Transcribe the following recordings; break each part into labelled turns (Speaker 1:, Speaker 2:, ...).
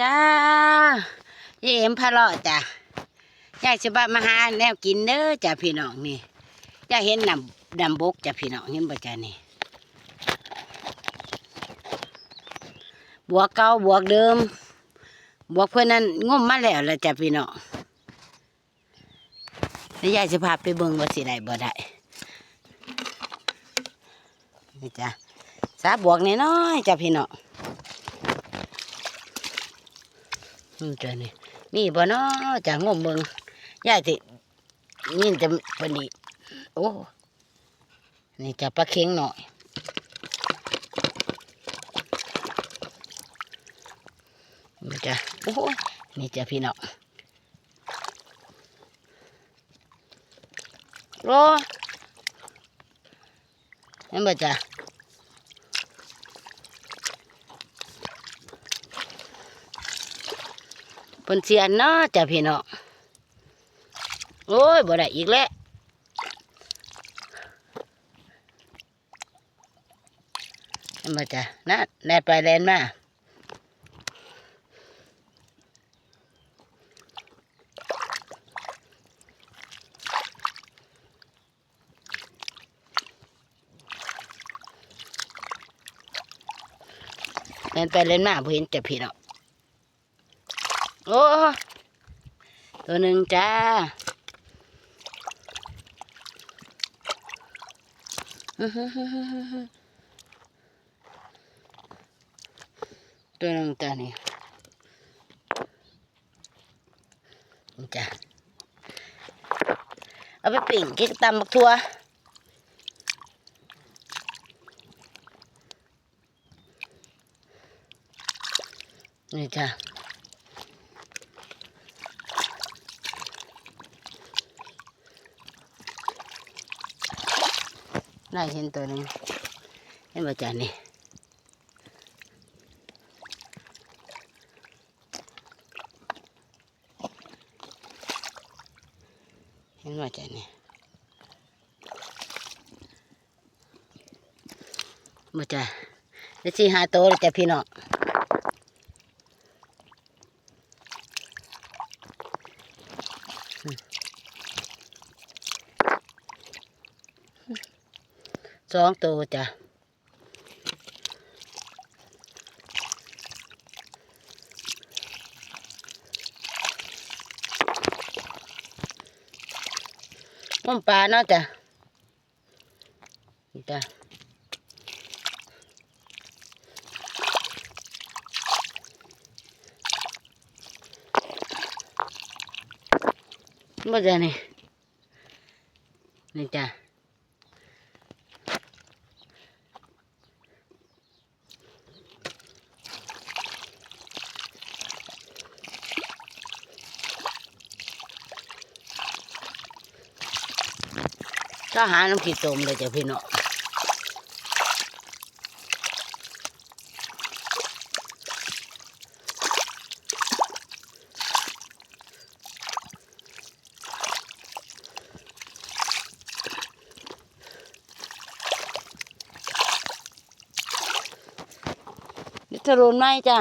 Speaker 1: จ้าเอ็มพะเลาะจ้ะยายสิบะมาหาแนวกินเด้อจ้ะพี่น้องนี่ยายเห็นนำนำบกจ้ะพี่น้องเห็นบ่จ้ะนี่บวกเก่าบวกเดิม บวกเพื่อนนั้นงมมาแล้วละจ้ะพี่น้องแล้วยายสิพาไปเบิ่งว่าสิได้บ่ได้นี่จ้ะสาบวกน้อยๆจ้ะพี่น้อง จ้ะนี่มีบ่เนาะจะงมเบิ่งยายสิยินจะปานนี้โอ้ นี่จะปลาเค็งหน่อยนี่จะโอ้ยนี่จะพี่น้องโอ้เห็นบ่จ้ะ พนเสียนเนาะจ้ะพี่น้องโอ้ยบ่ได้อีกแล้วเห็นบ่จ้ะนะแล่นไปแลนมาแล่นไปแลนมาบ่เห็นจะพี่น้อง โอ้ตัวหนึ่งจ้าตัวหนึ่งจ้านี่นี่จ้าเอาไปปิ่งกินตำบักทัวนี่จ้า ได้เห็นตัวหนึงเห็นประจานนี่เห็นประจานนี่มาจ้าได้สี่ห้าตัวเลยจ้ะพี่น้อง สองตัวจ้ะมันปลาเนาะจ้ะนี่จ้ะบ่จ้ะนี่นี่จ้ะ ก็หาน้ำขี้ตมเลยจ้ะพี่น้องนี่ทะลุนไหมจ้ะ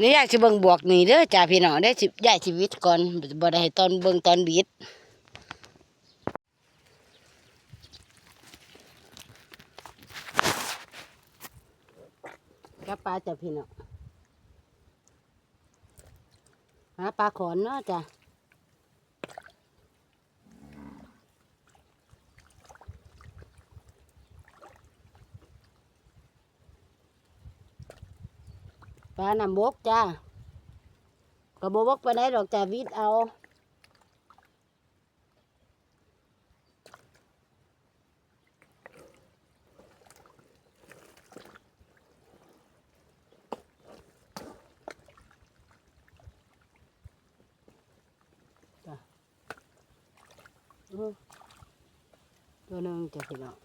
Speaker 1: นี่ยากสิเบิ่งบวกนี่เด้อจ้ะพี่น้องได้สิยายชีวิตก่อนบ่ได้ให้ตอนเบิ่งตอนบิดับปลาจ้ะพี่น้องหาปลาขอนเนาะจ้ะปลานำบกจ้ะก็บบกไปได้ดอกจ้ะวิดเอา อืมตัวหนึงจ้ะพี่น้อง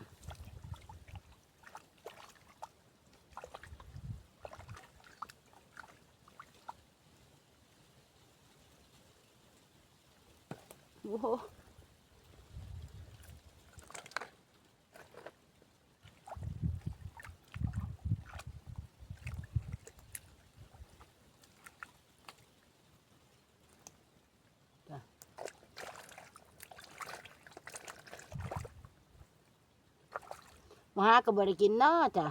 Speaker 1: โอ้ มาหาก็บ่ได้กินเนาะจ้ะ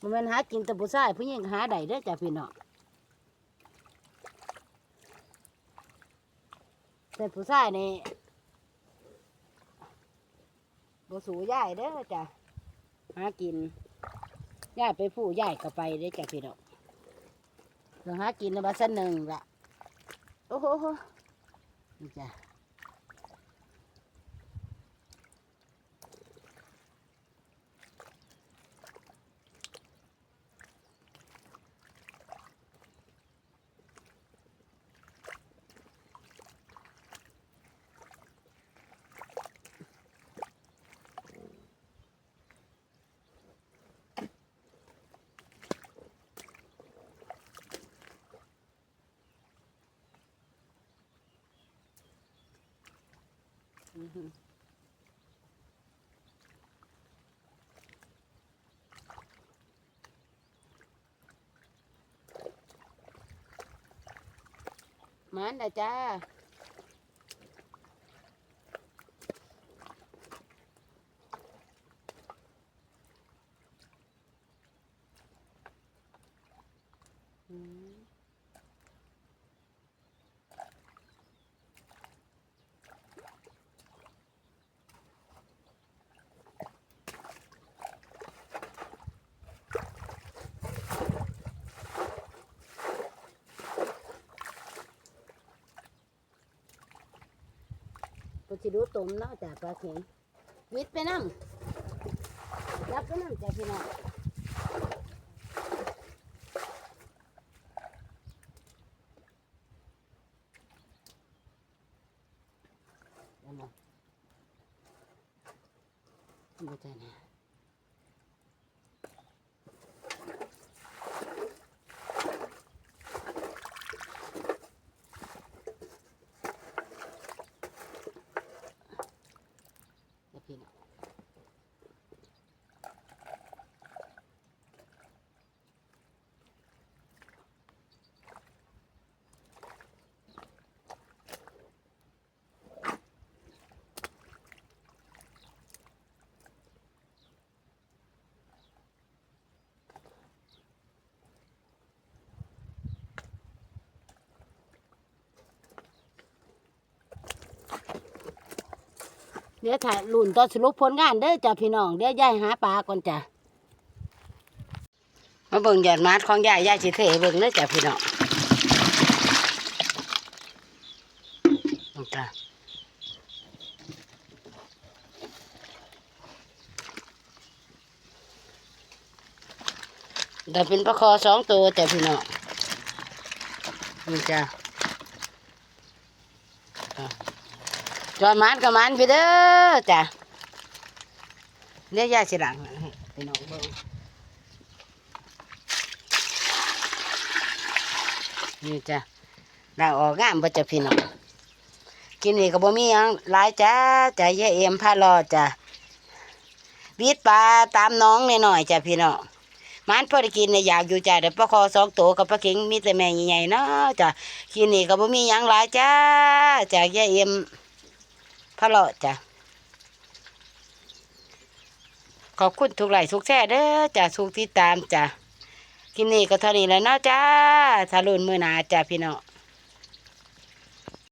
Speaker 1: มันแม่นหากินแต่ผู้ชายผู้หญิงหาได้เด้อจ้ะพี่น้องแต่ผู้ชายนี่บสูยายเด้อจ้ะหากินยายไปผู้ยายก็ไปเด้อจ้ะพี่น้องเรื่องหากินในบ้านสันหนึ่งละโอ้โห โห มันนะจ้า อืม ปสิดูต้มเนาะจากปลาเข็งวิดไปน้ำรับไปน้ำจากพี่น้องเดี๋ยวนะบ่ใจเนี่ย เดี๋ยวถ่ายลุ่นตอนสรุปผลงานเด้อจ้ะพี่น้องเดี๋ยวยายหาปลาก่อนจ้ะมาเบิ่งยอดมาดของยายยายสิเทเบิ่งเด้อจ้ะพี่น้องจ้ะได้เป็นปลาคอสองตัวจ้ะพี่น้องนี่จ้ะอะ จอดมันกับมันพี่เด้อจ้ะเนี่ยยายสิหลังให้พี่น้องเบิ่งนี่จ้ะเราออกงามบ่จะพี่น้องกินนี่ก็บ่มีหยังหลายจ้าจ้ะยายเอ็มพารอจ้ะวิดปลาตามน้องหน่อยๆจ้ะพี่น้องมันพอได้กินเนี่ยอยากอยู่จ้ะเดี๋ยวปลาคอสองตัวกับปลาเข็งมีแต่แม่ใหญ่ๆเนาะจ้ะกินนี่ก็บ่มีหยังหลายจ้าจากยายเอ็ม พระเลาะจ้ะขอบคุณทุกไหลทุกแช่เด้อจ้ะทุกที่ตามจ้ะที่นี่ก็เท่านี้แล้วเนาะจ้าถ้ารุ่นมือหนาจ้ะพี่น้อง